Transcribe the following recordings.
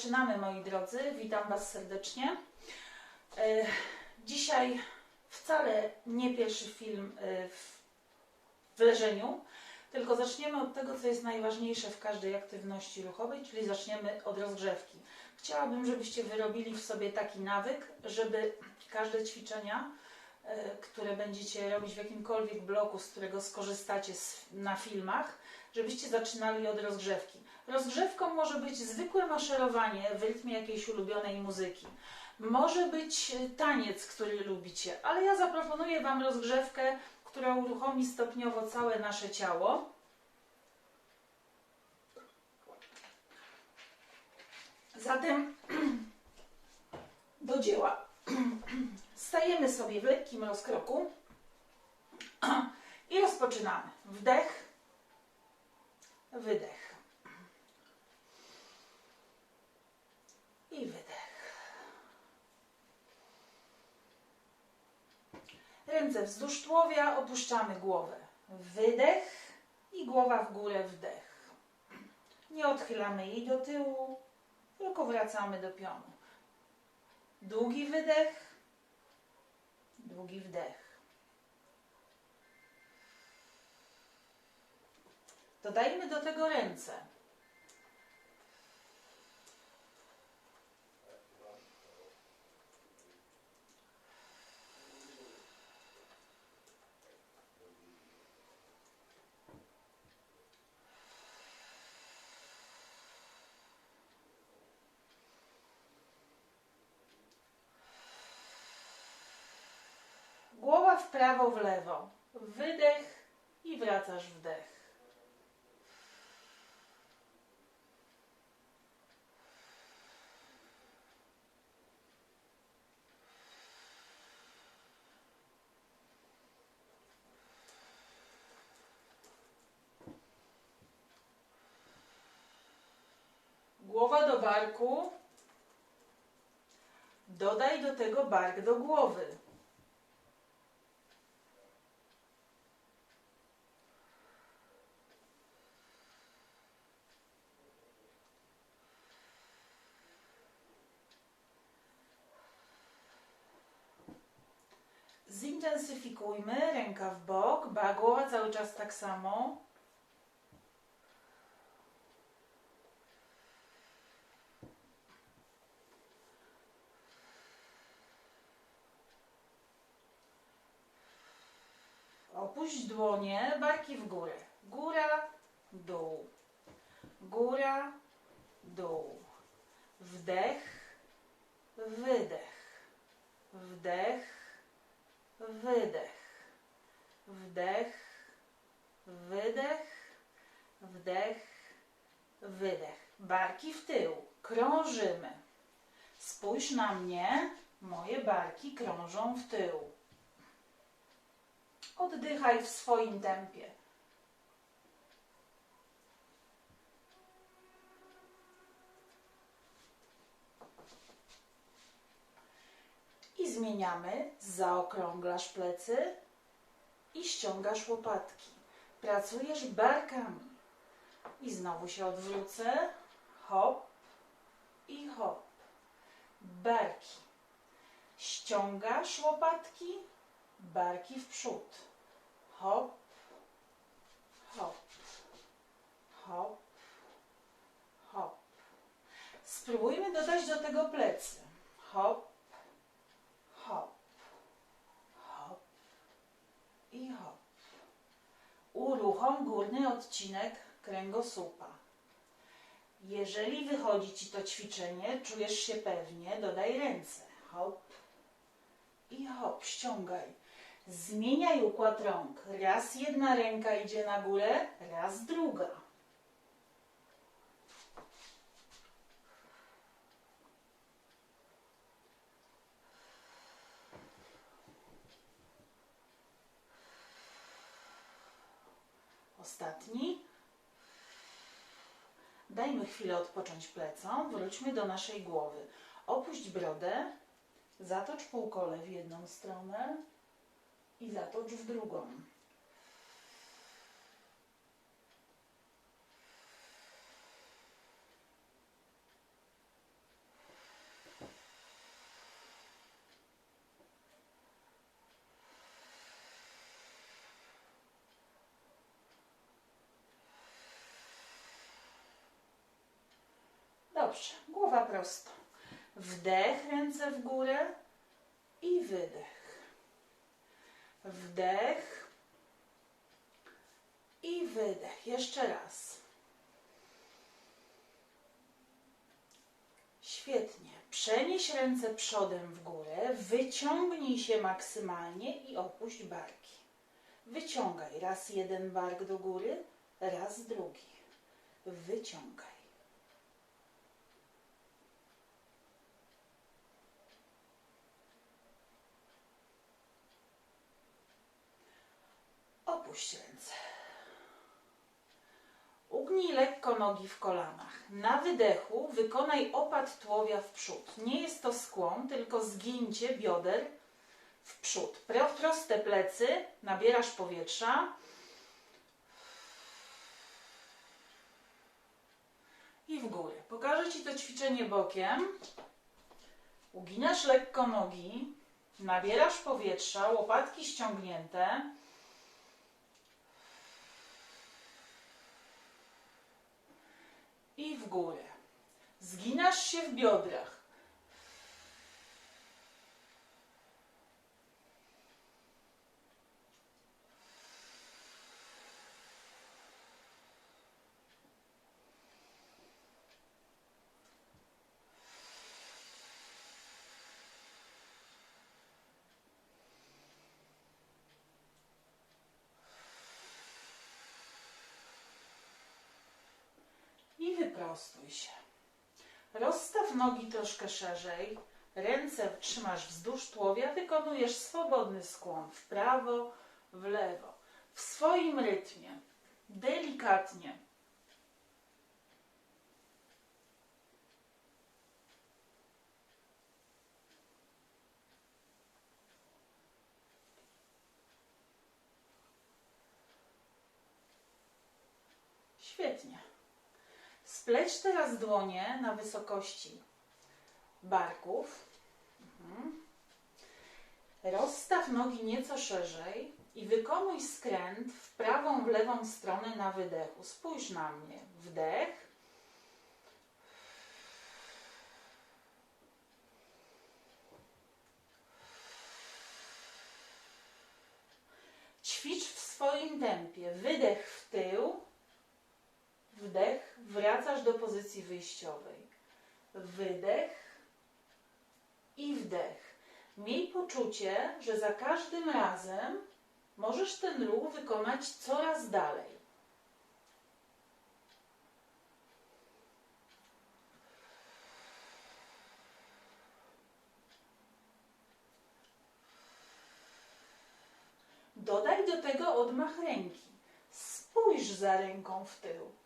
Zaczynamy moi drodzy, witam Was serdecznie. E, Dzisiaj wcale nie pierwszy film e, w, leżeniu, tylko zaczniemy od tego, co jest najważniejsze w każdej aktywności ruchowej, czyli zaczniemy od rozgrzewki. Chciałabym, żebyście wyrobili w sobie taki nawyk, żeby każde ćwiczenia, e, które będziecie robić w jakimkolwiek bloku, z którego skorzystacie na filmach, żebyście zaczynali od rozgrzewki. Rozgrzewką może być zwykłe maszerowanie w rytmie jakiejś ulubionej muzyki. Może być e, taniec, który lubicie, ale ja zaproponuję Wam rozgrzewkę, która uruchomi stopniowo całe nasze ciało. Zatem do dzieła. Stajemy sobie w lekkim rozkroku i rozpoczynamy. Wdech, wydech. I wydech. Ręce wzdłuż tułowia, opuszczamy głowę. Wydech i głowa w górę, wdech. Nie odchylamy jej do tyłu, tylko wracamy do pionu. Długi wydech, długi wdech. Dodajmy do tego ręce. Głowa w prawo, w lewo. Wydech i wracasz wdech. Głowa do barku. Dodaj do tego bark do głowy. Zintensyfikujmy, ręka w bok, ba, głowa cały czas tak samo. Opuść dłonie, barki w górę. Góra, dół. Góra, dół. Wdech, wydech. Wdech, wydech, wdech, wydech, wdech, wydech. Barki w tył, krążymy. Spójrz na mnie, moje barki krążą w tył. Oddychaj w swoim tempie. I zmieniamy. Zaokrąglasz plecy i ściągasz łopatki. Pracujesz barkami. I znowu się odwrócę. Hop i hop. Barki. Ściągasz łopatki, barki w przód. Hop, hop, hop, hop. Spróbujmy dodać do tego plecy. Hop, hop, hop i hop. Uruchom górny odcinek kręgosłupa. Jeżeli wychodzi Ci to ćwiczenie, czujesz się pewnie, dodaj ręce. Hop i hop, ściągaj. Zmieniaj układ rąk. Raz jedna ręka idzie na górę, raz druga. Ostatni. Dajmy chwilę odpocząć plecom, wróćmy do naszej głowy. Opuść brodę, zatocz półkole w jedną stronę i zatocz w drugą. Dobrze, głowa prosto. Wdech, ręce w górę i wydech. Wdech i wydech. Jeszcze raz. Świetnie. Przenieś ręce przodem w górę, wyciągnij się maksymalnie i opuść barki. Wyciągaj raz jeden bark do góry, raz drugi. Wyciągaj. Opuść ręce. Ugnij lekko nogi w kolanach. Na wydechu wykonaj opad tułowia w przód. Nie jest to skłon, tylko zgięcie bioder w przód. Pro, proste plecy, nabierasz powietrza. I w górę. Pokażę Ci to ćwiczenie bokiem. Uginasz lekko nogi, nabierasz powietrza, łopatki ściągnięte. I w górę. Zginasz się w biodrach. i wyprostuj się. Rozstaw nogi troszkę szerzej, ręce trzymasz wzdłuż tułowia, wykonujesz swobodny skłon w prawo, w lewo, w swoim rytmie, delikatnie. Świetnie. Spleć teraz dłonie na wysokości barków. Mhm. Rozstaw nogi nieco szerzej i wykonuj skręt w prawą, w lewą stronę na wydechu. Spójrz na mnie. Wdech. Ćwicz w swoim tempie. Wydech w tył do pozycji wyjściowej. Wydech i wdech. Miej poczucie, że za każdym razem możesz ten ruch wykonać coraz dalej. Dodaj do tego odmach ręki. Spójrz za ręką w tył.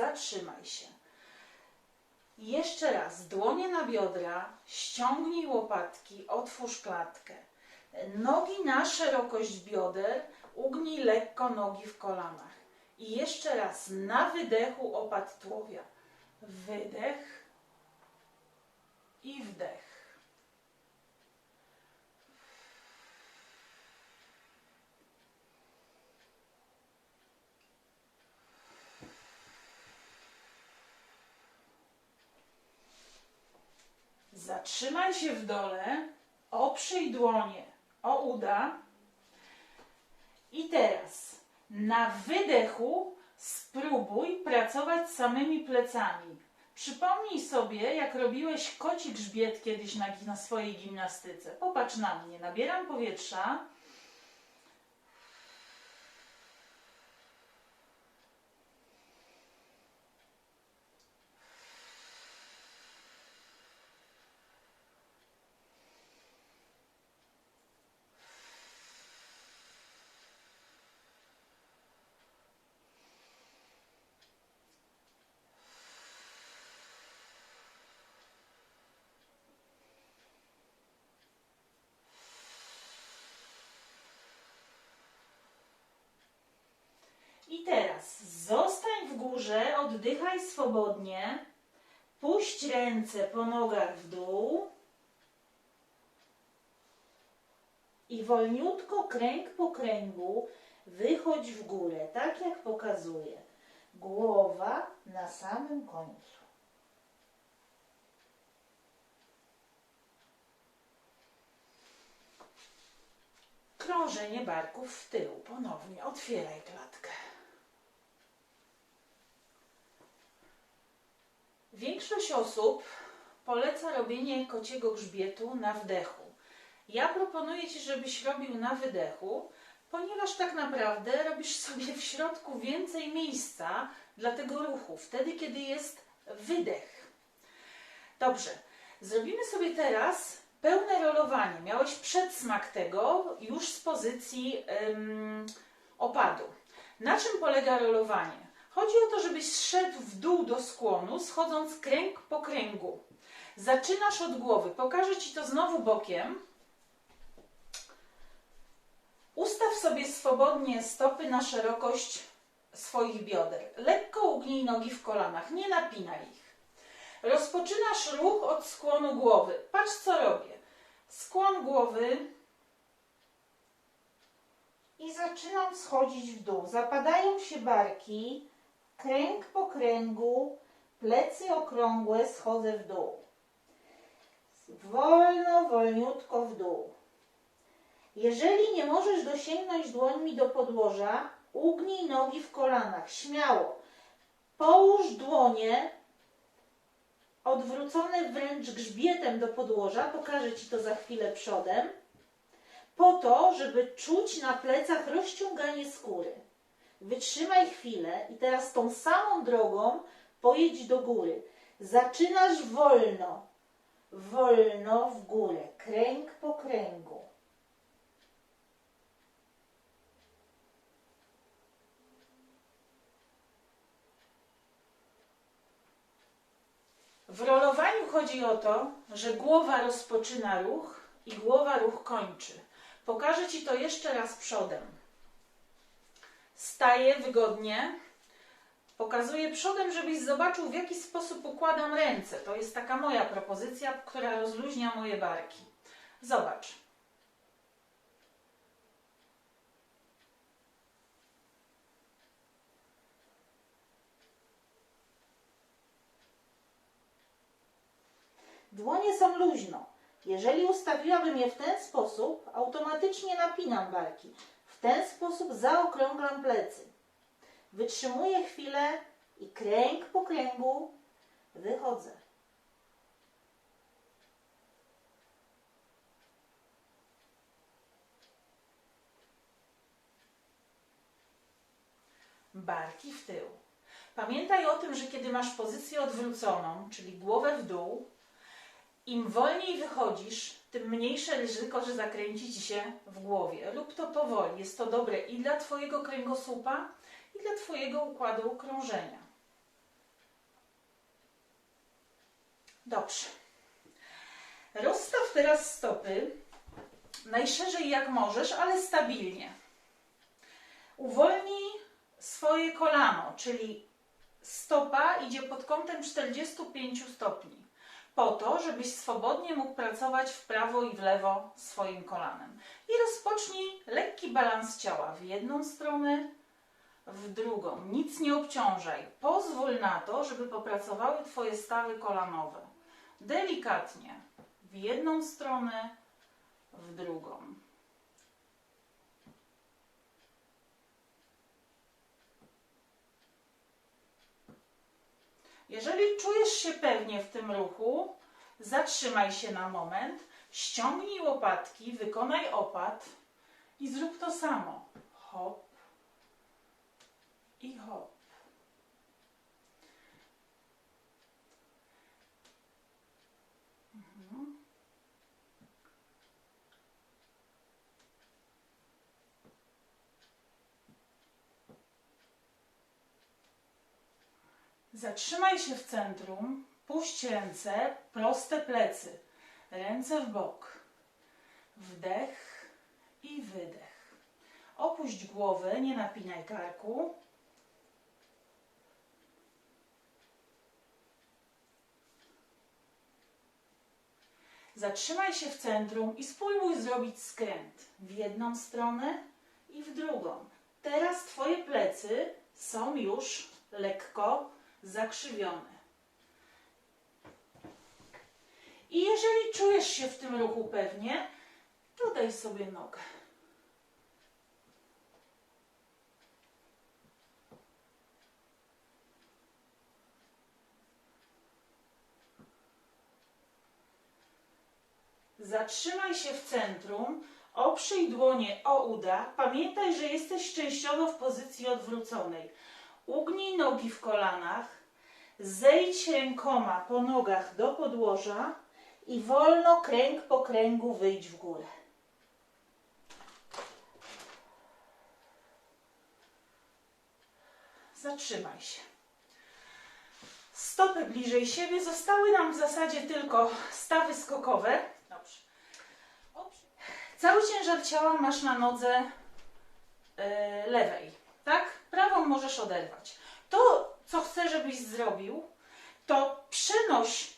Zatrzymaj się. Jeszcze raz, dłonie na biodra, ściągnij łopatki, otwórz klatkę. Nogi na szerokość bioder, ugnij lekko nogi w kolanach. I jeszcze raz, na wydechu opad. Wydech i wdech. Zatrzymaj się w dole, oprzyj dłonie o uda. I teraz na wydechu spróbuj pracować samymi plecami. Przypomnij sobie, jak robiłeś koci grzbiet kiedyś na, na swojej gimnastyce. Popatrz na mnie, nabieram powietrza. I teraz zostań w górze, oddychaj swobodnie. Puść ręce po nogach w dół. I wolniutko, kręg po kręgu, wychodź w górę, tak jak pokazuję. Głowa na samym końcu. Krążenie barków w tył. Ponownie otwieraj klatkę. Większość osób poleca robienie kociego grzbietu na wdechu. Ja proponuję Ci, żebyś robił na wydechu, ponieważ tak naprawdę robisz sobie w środku więcej miejsca dla tego ruchu, wtedy kiedy jest wydech. Dobrze, zrobimy sobie teraz pełne rolowanie. Miałeś przedsmak tego już z pozycji ym, opadu. Na czym polega rolowanie? Chodzi o to, żebyś szedł w dół do skłonu, schodząc kręg po kręgu. Zaczynasz od głowy. Pokażę Ci to znowu bokiem. Ustaw sobie swobodnie stopy na szerokość swoich bioder. Lekko ugnij nogi w kolanach, nie napinaj ich. Rozpoczynasz ruch od skłonu głowy. Patrz co robię. Skłon głowy i zaczynam schodzić w dół. Zapadają się barki, kręg po kręgu, plecy okrągłe, schodzę w dół. Wolno, wolniutko w dół. Jeżeli nie możesz dosięgnąć dłońmi do podłoża, ugnij nogi w kolanach, śmiało. Połóż dłonie odwrócone wręcz grzbietem do podłoża, pokażę Ci to za chwilę przodem, po to, żeby czuć na plecach rozciąganie skóry. Wytrzymaj chwilę i teraz tą samą drogą pojedź do góry. Zaczynasz wolno, wolno w górę, kręg po kręgu. W rolowaniu chodzi o to, że głowa rozpoczyna ruch i głowa ruch kończy. Pokażę Ci to jeszcze raz przodem. Staję wygodnie. Pokazuję przodem, żebyś zobaczył, w jaki sposób układam ręce. To jest taka moja propozycja, która rozluźnia moje barki. Zobacz. Dłonie są luźno. Jeżeli ustawiłabym je w ten sposób, automatycznie napinam barki. W ten sposób zaokrąglam plecy. Wytrzymuję chwilę i kręg po kręgu wychodzę. Barki w tył. Pamiętaj o tym, że kiedy masz pozycję odwróconą, czyli głowę w dół, im wolniej wychodzisz, tym mniejsze ryzyko, że zakręci ci się w głowie. Rób to powoli. Jest to dobre i dla Twojego kręgosłupa, i dla Twojego układu krążenia. Dobrze. Rozstaw teraz stopy najszerzej jak możesz, ale stabilnie. Uwolnij swoje kolano, czyli stopa idzie pod kątem 45 stopni po to, żebyś swobodnie mógł pracować w prawo i w lewo swoim kolanem. I rozpocznij lekki balans ciała w jedną stronę, w drugą. Nic nie obciążaj. Pozwól na to, żeby popracowały Twoje stawy kolanowe. Delikatnie. W jedną stronę, w drugą. Jeżeli czujesz się pewnie w tym ruchu, zatrzymaj się na moment, ściągnij łopatki, wykonaj opad i zrób to samo. Hop i hop. Zatrzymaj się w centrum, puść ręce, proste plecy, ręce w bok. Wdech i wydech. Opuść głowę, nie napinaj karku. Zatrzymaj się w centrum i spróbuj zrobić skręt w jedną stronę i w drugą. Teraz Twoje plecy są już lekko zakrzywione. I jeżeli czujesz się w tym ruchu pewnie, to daj sobie nogę. Zatrzymaj się w centrum, oprzyj dłonie o uda. Pamiętaj, że jesteś częściowo w pozycji odwróconej. Ugnij nogi w kolanach, zejdź rękoma po nogach do podłoża i wolno kręg po kręgu wyjdź w górę. Zatrzymaj się. Stopy bliżej siebie. Zostały nam w zasadzie tylko stawy skokowe. Dobrze. Cały ciężar ciała masz na nodze e, lewej, tak? Prawą możesz oderwać. To, co chcę, żebyś zrobił, to przenoś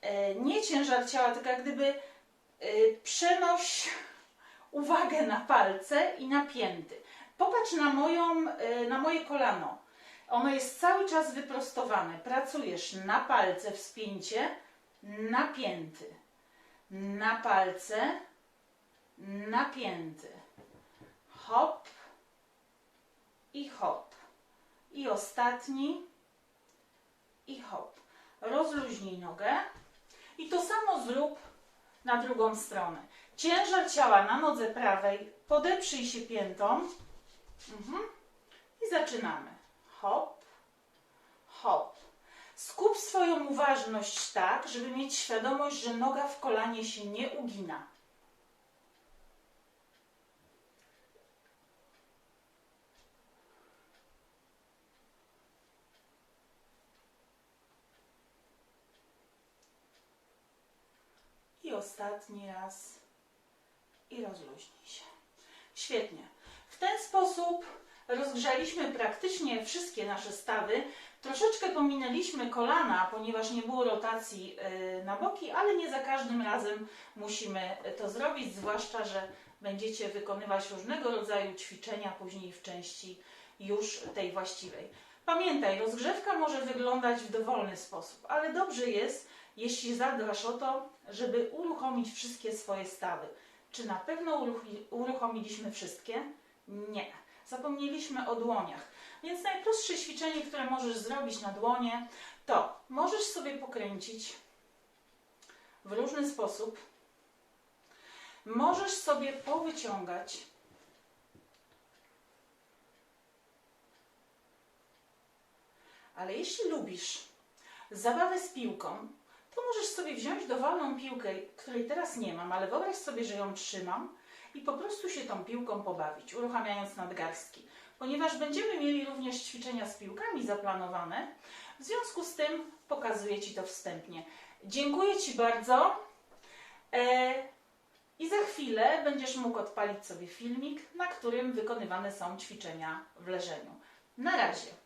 e, nie ciężar ciała, tylko jak gdyby e, przenoś uwagę na palce i na pięty. Popatrz na, moją, e, na moje kolano. Ono jest cały czas wyprostowane. Pracujesz na palce, wspięcie, napięty. Na palce, napięty. Hop i hop. I ostatni i hop. Rozluźnij nogę i to samo zrób na drugą stronę. Ciężar ciała na nodze prawej, podeprzyj się piętą mhm. i zaczynamy. Hop, hop. Skup swoją uważność tak, żeby mieć świadomość, że noga w kolanie się nie ugina. I ostatni raz. I rozluźnij się. Świetnie. W ten sposób rozgrzaliśmy praktycznie wszystkie nasze stawy. Troszeczkę pominęliśmy kolana, ponieważ nie było rotacji y, na boki, ale nie za każdym razem musimy to zrobić, zwłaszcza, że będziecie wykonywać różnego rodzaju ćwiczenia później w części już tej właściwej. Pamiętaj, rozgrzewka może wyglądać w dowolny sposób, ale dobrze jest, jeśli zadbasz o to, żeby uruchomić wszystkie swoje stawy. Czy na pewno uruchomiliśmy wszystkie? Nie. Zapomnieliśmy o dłoniach. Więc najprostsze ćwiczenie, które możesz zrobić na dłonie, to możesz sobie pokręcić w różny sposób. Możesz sobie powyciągać. Ale jeśli lubisz zabawę z piłką, to możesz sobie wziąć dowolną piłkę, której teraz nie mam, ale wyobraź sobie, że ją trzymam i po prostu się tą piłką pobawić, uruchamiając nadgarstki. Ponieważ będziemy mieli również ćwiczenia z piłkami zaplanowane, w związku z tym pokazuję Ci to wstępnie. Dziękuję Ci bardzo e, i za chwilę będziesz mógł odpalić sobie filmik, na którym wykonywane są ćwiczenia w leżeniu. Na razie.